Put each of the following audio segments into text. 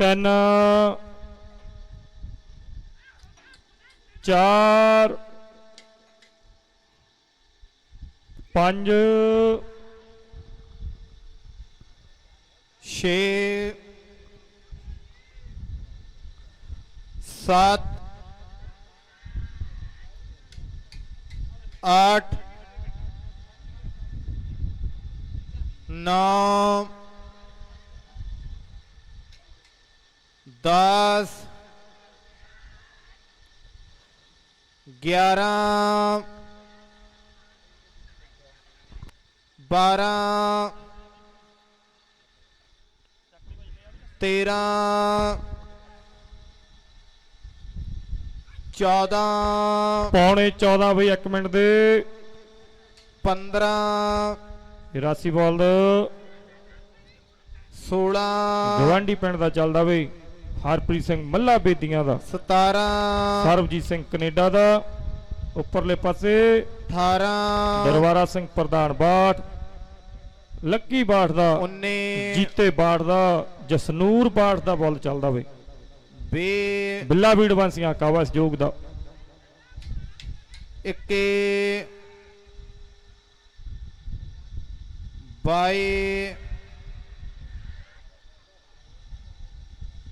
ਤਿੰਨ ਚਾਰ ਪੰਜ ਛੇ ਸੱਤ ਅੱਠ ਨੌ ਦਸ ਗਿਆਰਾਂ ਬਾਰਾਂ ਤੇਰਾਂ ਚੌਦਾਂ ਪੌਣੇ 14 ਬਈ 1 ਮਿੰਟ ਦੇ। ਪੰਦਰਾਂ 84 ਬਾਲ ਦਾ। ਸੋਲਾਂ ਗਵਾਂਡੀ ਪਿੰਡ ਦਾ ਚੱਲਦਾ ਬਈ। ਹਰਪ੍ਰੀਤ ਸਿੰਘ ਮੱਲਾ ਬੇਦੀਆਂ ਦਾ। 17 ਸਰਬਜੀਤ ਸਿੰਘ ਕੈਨੇਡਾ ਦਾ। ਉੱਪਰਲੇ ਪਾਸੇ 18 ਦਰਬਾਰਾ ਸਿੰਘ ਪ੍ਰਧਾਨ ਬਾਠ। ਲੱਕੀ ਬਾਠ ਦਾ। 19 ਜੀਤੇ ਬਾਠ ਦਾ। ਜਸਨੂਰ ਬਾਠ ਦਾ ਬੋਲ ਚੱਲਦਾ ਵੇ। ਬੇ। ਬਿੱਲਾ ਬੀੜ ਵਾਂਸੀਆਂ ਕਾਵਾਸ ਜੋਗ ਦਾ। 21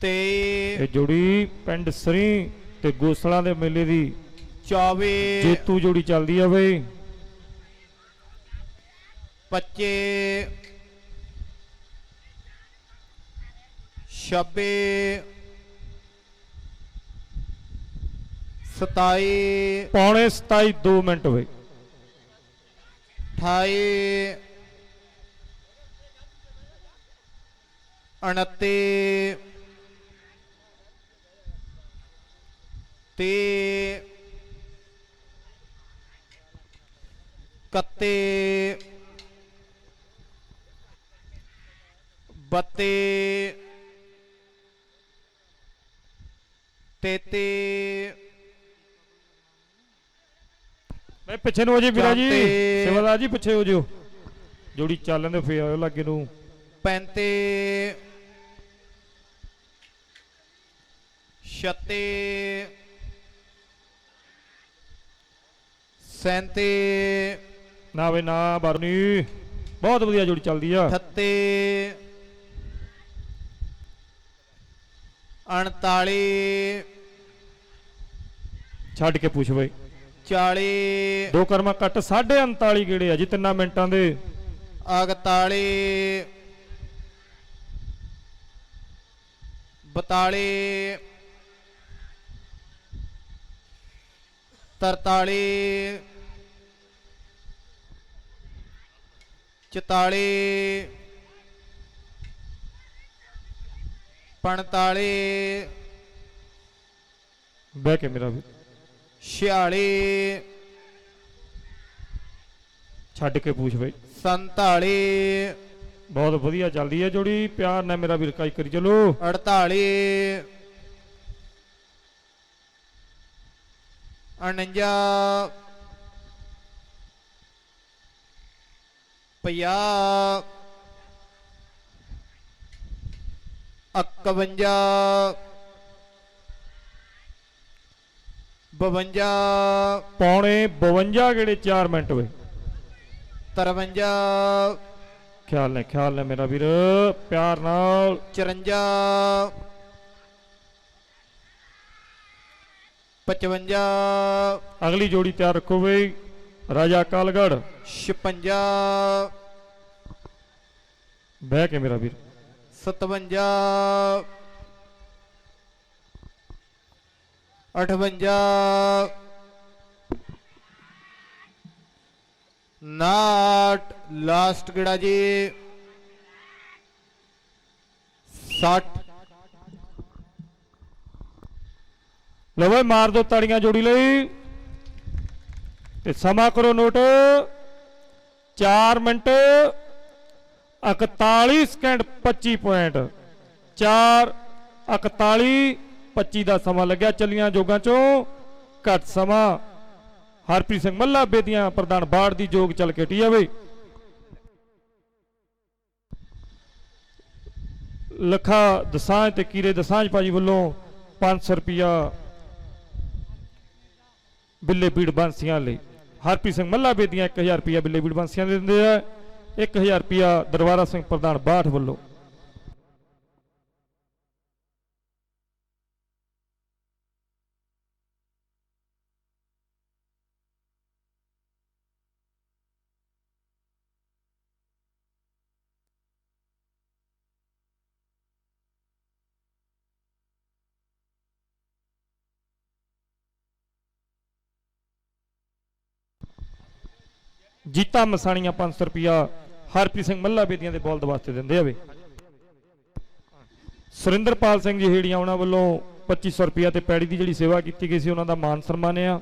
ਤੇ ਇਹ ਜੋੜੀ ਪਿੰਡ ਸਰੀ ਤੇ ਗੋਸਲਾਂ ਦੇ ਮੇਲੇ ਦੀ ਚਾਵੇ ਜੇਤੂ ਜੋੜੀ ਚੱਲਦੀ ਆ ਬਈ। ਪੱਚੇ ਛਾਬੇ 27 ਪੌਣੇ 27 2 ਮਿੰਟ ਹੋਏ 28 29 ਤੇ 31 ਬੱਤੇ 33 ਬਈ ਪਿੱਛੇ ਨੂੰ ਹੋ ਜੀ ਵੀਰਾ ਜੀ। ਸਿਮਰਦਾਰ ਜੀ ਪਿੱਛੇ ਹੋ ਜਿਓ। ਜੋੜੀ ਚੱਲਣ ਦੇ ਫੇਰ ਲੱਗੇ ਨੂੰ। 35 36 ਸੈਂਤੀ ਨਾ ਬਈ ਨਾ ਬਰਨੀ। ਬਹੁਤ ਵਧੀਆ ਜੋੜੀ ਚੱਲਦੀ ਆ। ਅਠੱਤੀ ਉਨਤਾਲੀ ਛੱਡ ਕੇ ਪੁੱਛ ਬਈ। ਚਾਲੀ ਦੋ ਕਰਮਾ ਕੱਟ 39 ਗੇੜੇ ਆ ਜੀ ਤਿੰਨਾਂ ਮਿੰਟਾਂ ਦੇ। ਇਕਤਾਲੀ ਬਤਾਲੀ ਤਰਤਾਲੀ ਚਤਾਲੀ ਪੰਤਾਲੀ ਬਹਿ ਕੇ ਮੇਰਾ ਵੀ। ਛਿਆਲੀ ਛੱਡ ਕੇ ਪੁੱਛ ਬਈ। ਸੰਤਾਲੀ ਬਹੁਤ ਵਧੀਆ ਚੱਲਦੀ ਆ ਜੋੜੀ ਪਿਆਰ ਨਾਲ ਮੇਰਾ ਵੀਰ ਕਾਈ ਕਰੀ ਚਲੋ। 48 49 50 51 52 ਪੌਣੇ 52 ਗੇੜੇ 4 ਮਿੰਟ ਵੇ 53 ਖਿਆਲ ਨੇ ਖਿਆਲ ਨੇ ਮੇਰਾ ਵੀਰ ਪਿਆਰ ਨਾਲ। 54 55 ਅਗਲੀ ਜੋੜੀ ਤਿਆਰ ਰੱਖੋ ਬਈ। ਰਾਜਾ ਕਾਲਗੜ। 56 ਬਹਿ ਕੇ ਮੇਰਾ ਵੀਰ। 57 58 ਨਾਟ। ਲਾਸਟ ਗੜਾ ਜੀ? 60 ਲਓ ਬਈ ਮਾਰ ਦੋ ਤਾੜੀਆਂ ਜੋੜੀ ਲਈ। ਤੇ ਸਮਾਂ ਕਰੋ ਨੋਟ। 4 ਮਿੰਟ 41 ਸਕਿੰਟ 25 ਪੁਆਇੰਟ 4 41 25 ਦਾ ਸਮਾਂ ਲੱਗਿਆ ਚੱਲੀਆਂ ਜੋਗਾਂ ਚੋਂ। ਘੱਟ ਸਮਾਂ। ਹਰਪ੍ਰੀਤ ਸਿੰਘ ਮੱਲਾ ਬੇਦੀਆਂ ਪ੍ਰਧਾਨ ਬਾੜ ਦੀ ਜੋਗ ਚੱਲ ਕੇ ਟੀ ਆ ਬਈ। ਲਖਾ ਦਸਾਂਝ ਤੇ ਕੀਰੇ ਦਸਾਂਝ ਭਾਜੀ ਵੱਲੋਂ 500 ਰੁਪਿਆ ਬਿੱਲੇ ਪੀੜ ਬਾਂਸੀਆਂ ਲਈ। ਹਰਪ੍ਰੀਤ ਸਿੰਘ ਮੱਲਾ ਬੇਦੀਆਂ 1000 ਰੁਪਿਆ ਬਿੱਲੇ ਬੀੜ ਬਾਂਸੀਆਂ ਦੇ ਦਿੰਦੇ ਆ। 1000 ਰੁਪਿਆ ਦਰਬਾਰਾ ਸਿੰਘ ਪ੍ਰਧਾਨ ਬਾਠ ਵੱਲੋਂ। ਜੀਤਾ ਮਸਾਣੀਆਂ 500 ਰੁਪਿਆ ਹਰਪ੍ਰੀਤ ਸਿੰਘ ਮੱਲਾ ਬੇਦੀਆਂ ਦੇ ਬੋਲ ਵਾਸਤੇ ਦਿੰਦੇ ਆਵੇ ਸੁਰਿੰਦਰਪਾਲ ਸਿੰਘ ਜੀ ਹੇੜੀਆਂ ਉਹਨਾਂ ਵੱਲੋਂ 2500 ਰੁਪਿਆ ਤੇ ਪੈੜੀ ਦੀ ਜਿਹੜੀ ਸੇਵਾ ਕੀਤੀ ਗਈ ਸੀ, ਉਹਨਾਂ ਦਾ ਮਾਨ ਸਨਮਾਨ ਆ।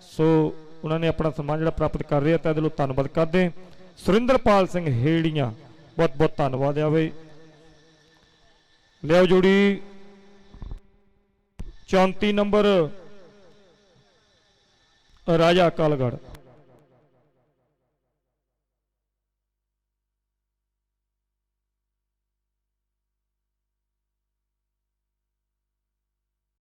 ਸੋ ਉਹਨਾਂ ਨੇ ਆਪਣਾ ਸਨਮਾਨ ਜਿਹੜਾ ਪ੍ਰਾਪਤ ਕਰ ਰਿਹਾ ਤਾਂ ਇਹਦੇ ਲਈ ਧੰਨਵਾਦ ਕਰਦੇ ਸੁਰਿੰਦਰਪਾਲ ਸਿੰਘ ਹੇੜੀਆਂ ਬਹੁਤ ਬਹੁਤ ਧੰਨਵਾਦ ਆਵੇ ਬਈ। ਲਿਆਓ ਜੋੜੀ। 34 ਨੰਬਰ, ਰਾਜਾ ਕਾਲਗੜ੍ਹ